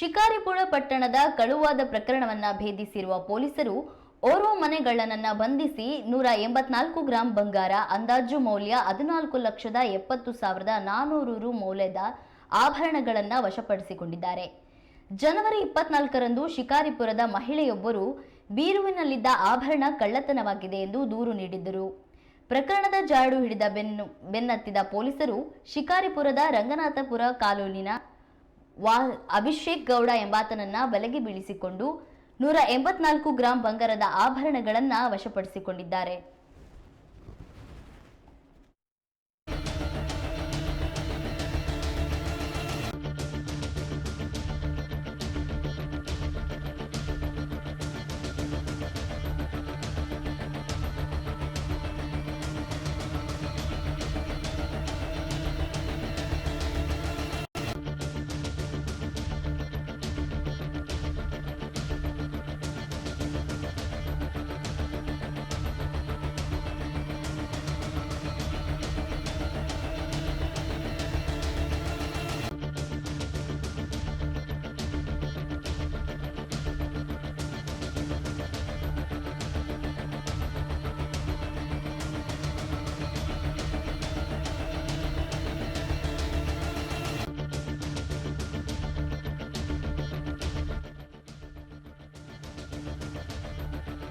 ಶಿಕಾರಿಪುರ ಪಟ್ಟಣದ ಕಳುವಾದ ಪ್ರಕರಣವನ್ನ ಭೇದಿಸಿರುವ ಪೊಲೀಸರು ಓರ್ವ ಮನೆಗಳ್ಳನನ್ನ ಬಂಧಿಸಿ ನೂರ ಎಂಬತ್ನಾಲ್ಕು ಗ್ರಾಂ ಬಂಗಾರ, ಅಂದಾಜು ಮೌಲ್ಯ ಹದಿನಾಲ್ಕು ಲಕ್ಷದ ಎಪ್ಪತ್ತು ಸಾವಿರದ ನಾನೂರು ರು ಮೌಲ್ಯದ ಆಭರಣಗಳನ್ನ ವಶಪಡಿಸಿಕೊಂಡಿದ್ದಾರೆ. ಜನವರಿ ಇಪ್ಪತ್ನಾಲ್ಕರಂದು ಶಿಕಾರಿಪುರದ ಮಹಿಳೆಯೊಬ್ಬರು ಬೀರುವಿನಲ್ಲಿದ್ದ ಆಭರಣ ಕಳ್ಳತನವಾಗಿದೆ ಎಂದು ದೂರು ನೀಡಿದ್ದರು. ಪ್ರಕರಣದ ಜಾಡು ಹಿಡಿದ ಬೆನ್ನು, ಬೆನ್ನತ್ತಿದ ಪೊಲೀಸರು ಶಿಕಾರಿಪುರದ ರಂಗನಾಥಪುರ ಕಾಲೋನಿನ ವಾ ಅಭಿಷೇಕ್ ಗೌಡ ಎಂಬಾತನನ್ನ ಬಲೆಗೆ ಬೀಳಿಸಿಕೊಂಡು ನೂರ ಎಂಬತ್ನಾಲ್ಕು ಗ್ರಾಂ ಬಂಗಾರದ ಆಭರಣಗಳನ್ನ ವಶಪಡಿಸಿಕೊಂಡಿದ್ದಾರೆ.